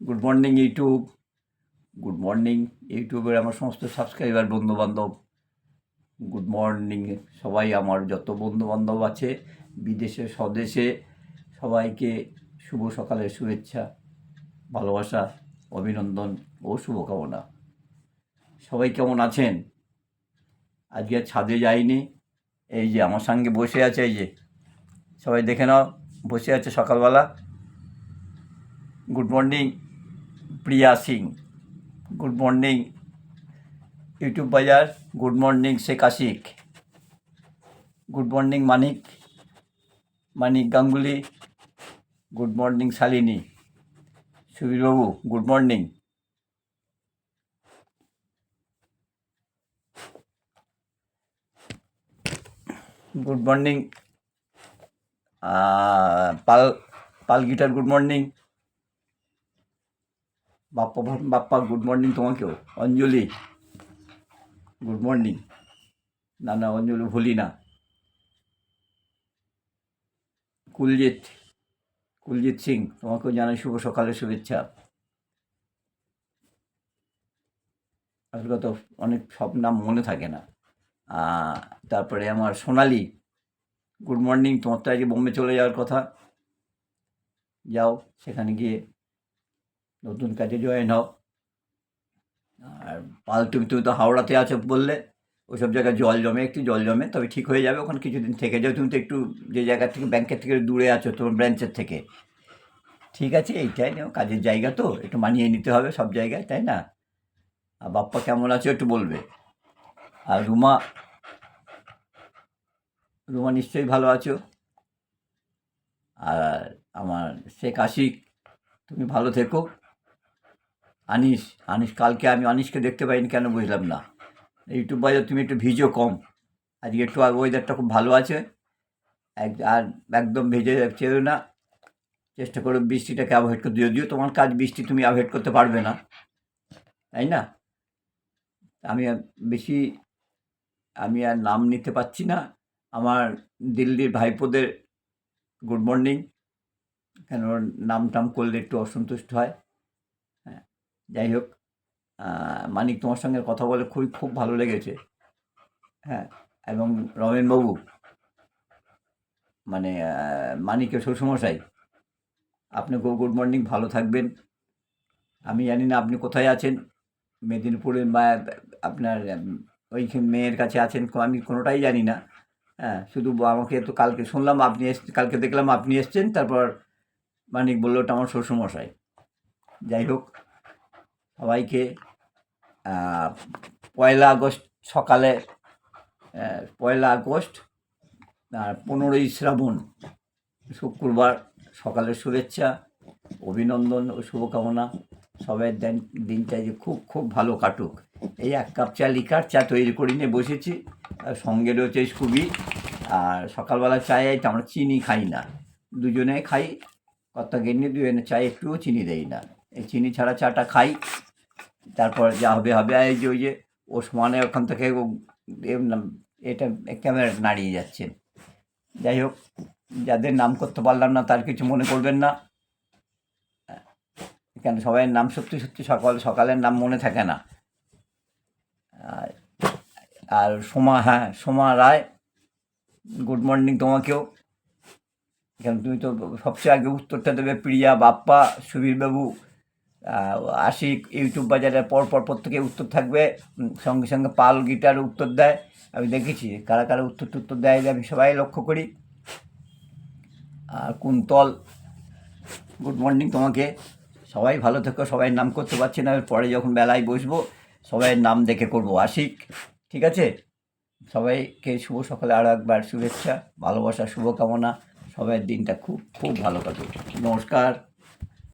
Good morning YouTube good morning ইউটিউবের আমার সমস্ত সাবস্ক্রাইবার বন্ধুবান্ধব। গুড মর্নিং সবাই আমার যত বন্ধুবান্ধব আছে, বিদেশে, স্বদেশে, সবাইকে শুভ সকালের শুভেচ্ছা, ভালোবাসা, অভিনন্দন ও শুভকামনা। সবাই কেমন আছেন? আজকে ছাদে যাইনি। এই যে আমার সঙ্গে বসে আছে, এই যে। সবাই দেখে নাও, বসে আছে সকালবেলা। Good morning Priya Singh good morning YouTube বাজার good morning Sheikh Ashiq good morning Manik Manik Ganguly good morning Shalini সুবীরবাবু good morning good morning Pal Pal guitar good morning Bappa Bappa good morning তোমাকেও। Anjali good morning না না, অঞ্জলি ভুলি না। কুলজিৎ কুলজিৎ সিং, তোমাকেও জানাই শুভ সকালের শুভেচ্ছা। আসলে তো অনেক সব নাম মনে থাকে না। তারপরে আমার সোনালি গুড মর্নিং তোমার তো আজকে বোম্বে চলে যাওয়ার কথা। যাও, সেখানে গিয়ে নতুন কাজে জয়েন হও। আর পাল তুমি তুমি তো হাওড়াতে আছো বললে, ওইসব জায়গায় জল জমে, একটু জল জমে, তবে ঠিক হয়ে যাবে ওখানে কিছুদিন থেকে। যাও তুমি তো একটু যে জায়গা থেকে ব্যাংকের থেকে দূরে আছো, তোমার ব্রাঞ্চের থেকে। ঠিক আছে, এইটাই নাও কাজের জায়গা তো, একটু মানিয়ে নিতে হবে সব জায়গায়, তাই না? আর বাপ্পা কেমন আছো একটু বলবে? আর রুমা? রুমা নিশ্চয়ই ভালো আছো? আর আমার শেখ আশিক, তুমি ভালো থেকো। আনিস আনিস, কালকে আমি আনিসকে দেখতে পাইনি, কেন বুঝলাম না। ইউটিউব বাজার, তুমি একটু ভিজো কম। আজকে একটু ওয়েদারটা খুব ভালো আছে। আর একদম ভেজে চেয়েও না। চেষ্টা করো বৃষ্টিটাকে অ্যাভয়েড করতে। যদিও তোমার কাজ বৃষ্টি, তুমি অ্যাভয়েড করতে পারবে না। তাই না? আমি বেশি, আমি আর নাম নিতে পারছি না। আমার দিল্লির ভাইপোদের গুড মর্নিং কেন নাম টাম করলে একটু অসন্তুষ্ট হ্যাঁ। যাই হোক মানিক তোমার সঙ্গে কথা বলে খুবই, খুব ভালো লেগেছে। হ্যাঁ এবং রমেনবাবু মানে মানিকের শ্বশুরমশাই আপনাকেও গুড মর্নিং ভালো থাকবেন। আমি জানি না আপনি কোথায় আছেন, মেদিনীপুরে বা আপনার ওই মেয়ের কাছে আছেন আমি কোনোটাই জানি না। হ্যাঁ শুধু আমাকে তো কালকে শুনলাম, আপনি এস, কালকে দেখলাম আপনি এসছেন, তারপর মানিক বলল, ওটা আমার শ্বশুরমশাই। যাই হোক সবাইকে পয়লা আগস্ট সকালে পয়লা আগস্ট, আর পনেরোই শ্রাবণ, শুক্রবার সকালের শুভেচ্ছা, অভিনন্দন ও শুভকামনা। সবাই দিন, দিনটা যে খুব খুব ভালো কাটুক। এই এক কাপ চা, লিকার চা তৈরি করে নিয়ে বসেছি। সঙ্গে রয়েছে স্কুবি। আর সকালবেলা চায়ে আমরা চিনি খাই না। দুজনে খাই, কর্তা গেন্নি দুজনে চায়ে একটুও চিনি দেই না। এই চিনি ছাড়া চাটা খাই। তারপর যা হবে হবে এই যে ওই যে ও সমানে ওখান থেকে এটা ক্যামেরা নাড়িয়ে যাচ্ছেন যাই হোক, যাদের নাম করতে পারলাম না, তার কিছু মনে করবেন না। কেন সবাই নাম সত্যি সত্যি সকাল, সকালের নাম মনে থাকে না। আর সোমা হ্যাঁ সোমা রায়, গুড মর্নিং তোমাকেও। কেন তুমি তো সবচেয়ে আগে উত্তরটা দেবে, প্রিয়া, বাপ্পা, সুবীরবাবু আশিক ইউটিউব বাজারের পর পর প্রত্যেকে উত্তর থাকবে। সঙ্গে সঙ্গে পাল গিটার উত্তর দেয়। আমি দেখেছি কারা কারা উত্তর টুত্তর দেয় আমি সবাই লক্ষ্য করি। আর কুন্তল, গুড মর্নিং তোমাকে। সবাই ভালো থেকো, সবাই নাম করতে পারছি না পরে যখন বেলায় বসবো, সবাইয়ের নাম দেখে করব। আশিক, ঠিক আছে? সবাইকে শুভ সকালে আরও একবার শুভেচ্ছা, ভালোবাসা, শুভকামনা। সবাইয়ের দিনটা খুব খুব ভালো কাটুক। নমস্কার।